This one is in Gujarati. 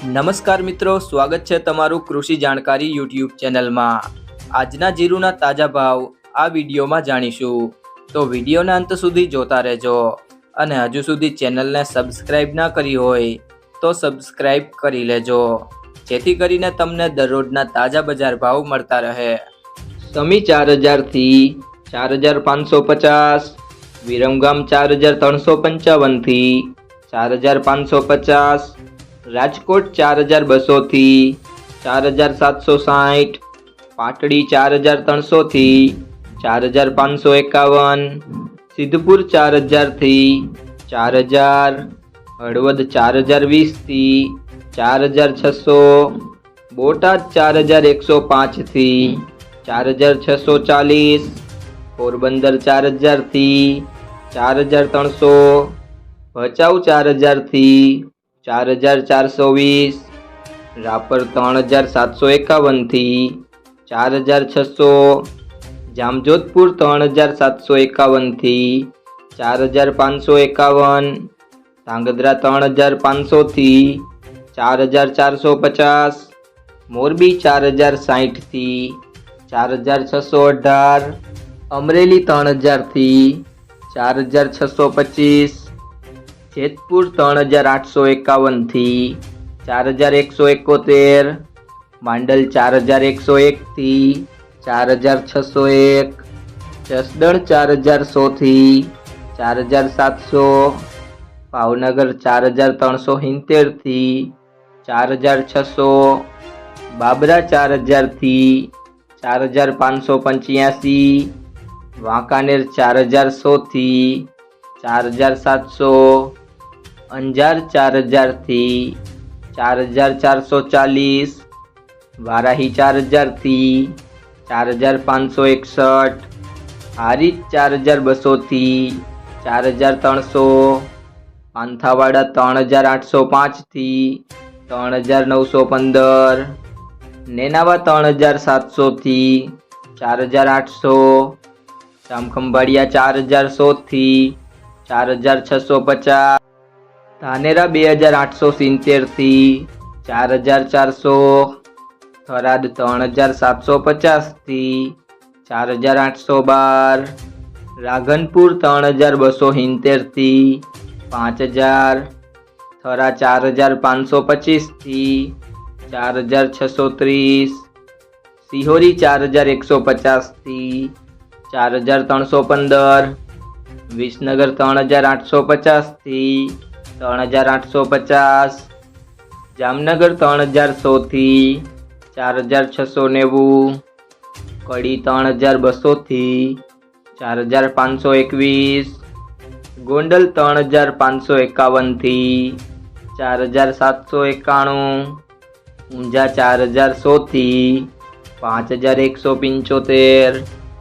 નમસ્કાર મિત્રો, સ્વાગત છે તમારું કૃષિ જાણકારી યુટ્યુબ ચેનલમાં. આજના જીરુના તાજા ભાવ આ વિડીયોમાં જાણીશું. તો વિડીયોના અંત સુધી જોતા રહેજો અને હજુ સુધી ચેનલને સબસ્ક્રાઇબ ના કરી હોય તો સબસ્ક્રાઇબ કરી લેજો. જેથી કરીને તમને દરરોજના તાજા બજાર ભાવ મળતા રહે. સમી ચાર હજારથી ચાર હજાર પાંચસો પચાસ, વિરમગામ ચાર હજાર ત્રણસો પંચાવનથી ચાર હજાર પાંચસો પચાસ રાજકોટ ચાર હજાર બસોથી ચાર હજાર સાતસો સાઠ પાટડી ચાર હજાર ત્રણસોથી ચાર હજાર પાંચસો એકાવન સિદ્ધપુર ચાર હજારથી ચાર હજાર હળવદ ચાર હજાર વીસથી ચાર હજાર છસો બોટાદ ચાર હજાર એકસો પાંચથી ચાર હજાર છસો ચાલીસ પોરબંદર ચાર હજારથી ચાર હજાર ત્રણસો ભચાઉ ચાર હજારથી ચાર હજાર ચારસો વીસ, રાપર ત્રણ હજાર સાતસો એકાવનથી, ચાર હજાર છસો, જામજોધપુર ત્રણ હજાર સાતસો એકાવનથી, ચાર હજાર પાંચસો એકાવન, ધાંગધ્રા ત્રણ હજાર પાંચસોથી, ચાર હજાર ચારસો પચાસ, મોરબી ચાર હજાર સાઠથી, ચાર હજાર છસો અઢાર, અમરેલી ત્રણ હજારથી, ચાર હજાર છસો પચીસ જેતપુર ત્રણ હજાર આઠસો એકાવનથી ચાર હજાર એકસો એકોતેર માંડલ ચાર હજાર એકસો એકથી ચાર હજાર છસો એક જસદણ ચાર હજાર સોથી ચાર હજાર સાતસો ભાવનગર ચાર હજાર ત્રણસો સિત્તેરથી ચાર હજાર છસો બાબરા ચાર હજારથી ચાર હજાર પાંચસો પંચ્યાસી વાંકાનેર ચાર હજાર સોથી ચાર હજાર સાતસો અંજાર ચાર હજારથી ચાર હજાર ચારસો ચાલીસ, વારાહી ચાર હજારથી ચાર હજાર પાંચસો એકસઠ, હારીજ ચાર હજાર બસોથી ચાર હજાર ત્રણસો, પાંથાવાડા ત્રણ હજાર આઠસો પાંચથી ત્રણ હજાર નવસો પંદર, નેનાવા ત્રણ હજાર સાતસોથી ચાર હજાર આઠસો, જામખંભાળિયા ચાર હજાર સોથી ચાર હજાર છસો પચાસ ધાનેરા બે હજાર આઠસો સિત્તેરથી ચાર હજાર ચારસો, થરાદ ત્રણ હજાર સાતસો પચાસથી ચાર હજાર આઠસો બાર, રાધનપુર ત્રણ હજાર બસો સિત્તેરથી પાંચ હજાર, થરા ચાર હજાર પાંચસો પચીસથી ચાર હજાર છસો ત્રીસ, સિહોરી ચાર હજાર એકસો પચાસથી ચાર હજાર ત્રણસો પંદર, વિસનગર ત્રણ હજાર આઠસો પચાસથી ત્રણ હજાર આઠસો પચાસ, જામનગર ત્રણ હજાર સોથી, ચાર હજાર છસો નેવું, કડી ત્રણ હજાર બસોથી, ચાર હજાર પાંચસો એકવીસ, ગોંડલ ત્રણ હજાર પાંચસો એકાવનથી, ચાર હજાર સાતસો એકાણું, ઊંઝા ચાર હજાર સોથી, પાંચ હજાર એકસો પંચોતેર